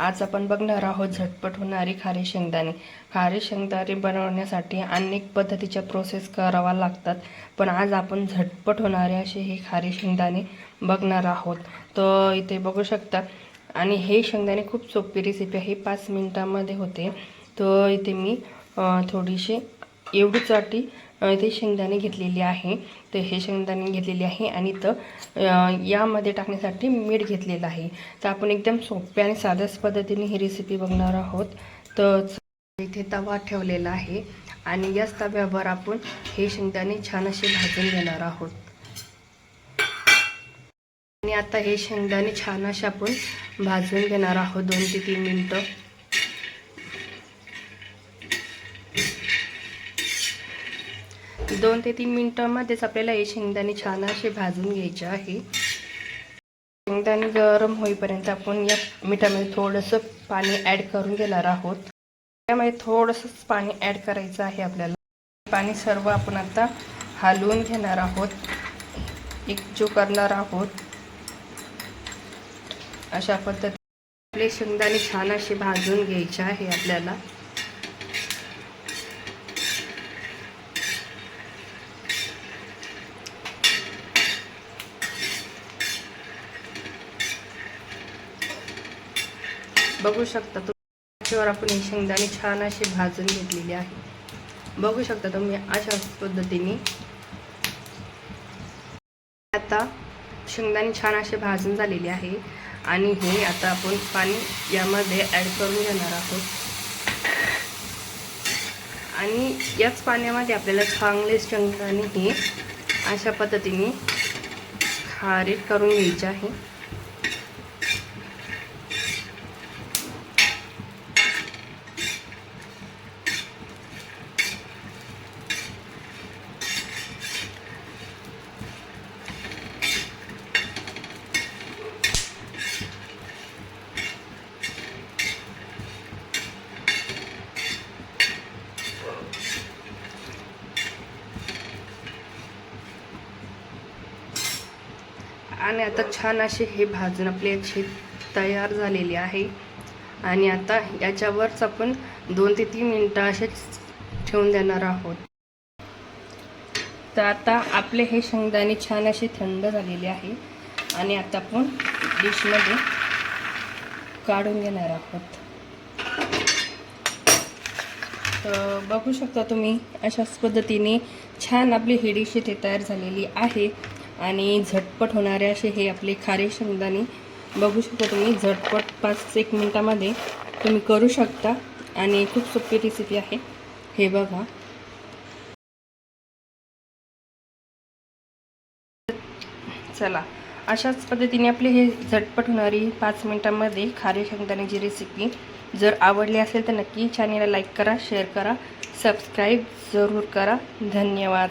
आज आपण बघणार आहोत झटपट होणारी खारी शेंगदाणे. खारी शेंगदाणे बनवण्यासाठी अनेक पद्धतीच्या प्रोसेस करावा लागतात. पण आज आपण झटपट होणारे असे हे खारी शेंगदाणे बघणार आहोत. तर इथे बघू शकता. आणि हे शेंगदाणे खूप सोपी रेसिपी आहे. पाच मिनटामध्ये होते. तर इथे मी थोडीशी एवढीच वाटी ते शेंगदाणे घेतलेली आहे. तर हे शेंगदाणे घेतलेले आहे आणि तर यामध्ये टाकण्यासाठी मीठ घेतलेलं आहे. तर आपण एकदम सोप्या आणि साध्याच पद्धतीने ही रेसिपी बघणार आहोत. तर इथे तवा ठेवलेला आहे आणि याच तव्यावर आपण हे शेंगदाणे छान असे भाजून घेणार आहोत. आणि आता हे शेंगदाणे छान असे आपण भाजून घेणार आहोत दोन ते तीन मिनटं. दोन ते तीन मिनटामध्येच आपल्याला हे शेंगदाणे छान असे भाजून घ्यायचे आहे. शेंगदाणे गरम होईपर्यंत आपण या मिठामध्ये थोडंसं पाणी ॲड करून घेणार आहोत. त्यामध्ये थोडंसंच पाणी ॲड करायचं आहे आपल्याला. पाणी सर्व आपण आता हलवून घेणार आहोत. एकजू करणार आहोत. अशा पद्धतीने आपले शेंगदाणे छान असे भाजून घ्यायचे आहे आपल्याला. बघू शकता तुम्ही. आपण हे शेंगदाणे छान असे भाजून घेतलेले आहे. बघू शकता तुम्ही अशा पद्धतीने. आता शेंगदाणे छान असे भाजून झालेले आहे. आणि हे आता आपण पाणी यामध्ये ॲड करून घेणार आहोत. आणि याच पाण्यामध्ये आपल्याला चांगले शेंगदाणे हे अशा पद्धतीने खारीट करून घ्यायचे आहे. आणि आता छान असे हे भाजून आपले असे तयार झालेले आहे. आणि आता याच्यावरच आपण दोन ते तीन मिनटं असेच ठेवून देणार आहोत. तर आता आपले हे शेंगदाणे छान असे थंड झालेले आहे. आणि आता आपण डिशमध्ये काढून घेणार आहोत. तर बघू शकता तुम्ही अशाच पद्धतीने छान आपली ही डिश इथे तयार झालेली आहे. आणि झटपट होणारे असे हे आपले खारे शेंगदाणे. बघू शकता तुम्ही झटपट पाच एक मिनटामध्ये तुम्ही करू शकता. आणि खूप सोपी रेसिपी आहे. हे बघा. चला. अशाच पद्धतीने आपली हे झटपट होणारी पाच मिनटामध्ये खारे शेंगदाण्याची रेसिपी जर आवडली असेल तर नक्की चॅनेलला लाईक करा शेअर करा सबस्क्राईब जरूर करा. धन्यवाद.